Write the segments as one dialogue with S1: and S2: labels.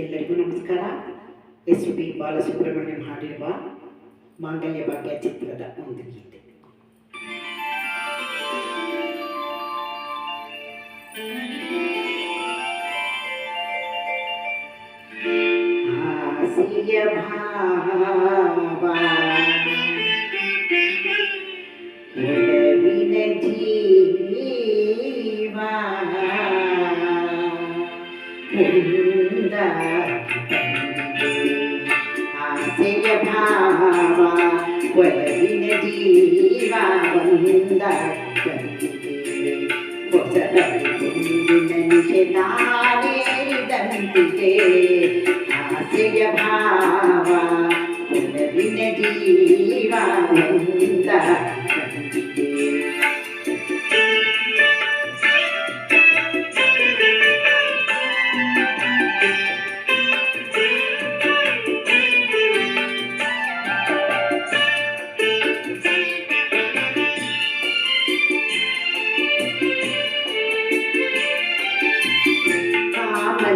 S1: ಎಲ್ಲರಿಗೂ ನಮಸ್ಕಾರ. S P Balasubrahmanyam ಹಾಡಿರುವ ಮಾಂಗಲ್ಯ ಭಾಗ್ಯ ಚಿತ್ರದ ಒಂದು ಗೀತೆ. ಹಾಸಿಯ ಭಾವ ಜೀವ ఆశయ భావ వదిన జీవా వంద పొసరకుందిన నిషదావేరిదంతితే ఆశయ భావ వదిన జీవా వంద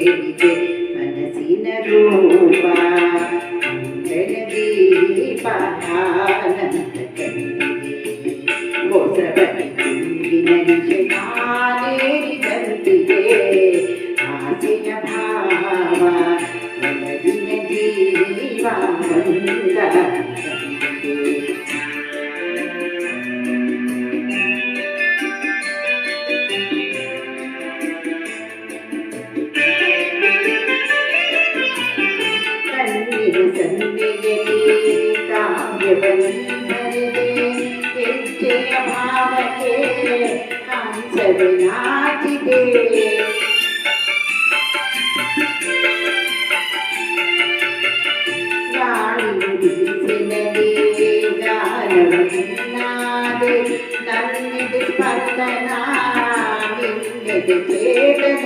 S1: give you. ಕಣ್ಣಿನ ಸಂದೆಯಲ್ಲಿ ಕಾವ್ಯವನ್ನು ಬರೆದೆ ಹೆಜ್ಜೆಯ ಭಾವಕ್ಕೆ ಕಾಣಿಸದೆ ನಾಚಿದೆ ಗಾಳಿ ಬೀಸಿನಲ್ಲಿ ಗಾನವನ್ನಾದೆ ನನ್ನಿದೆ ಸ್ಪಂದನ ನಿನ್ನೆದೆ ಚೇತನ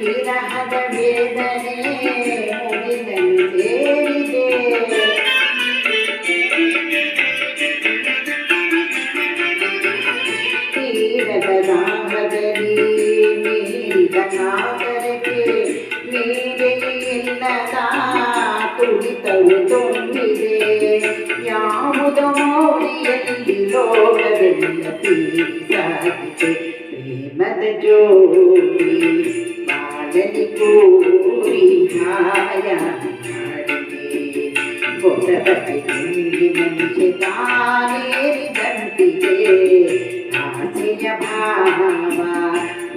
S1: ವಿರಹದ ವೇದನೆ ಮುಗಿನಲ್ಲಿ ಸೇರಿದೆ ತೀರದ ದಾಹದಲ್ಲಿ ಮೀರಿದ ಕಾತರಕ್ಕೆ ప్రేమద జోడి బాలని కోరి బొడపతి నుండి మనిషి తానేరి దంటితే ఆశయ భావ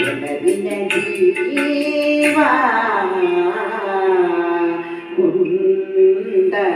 S1: ఎలవిన జీవా ఉందా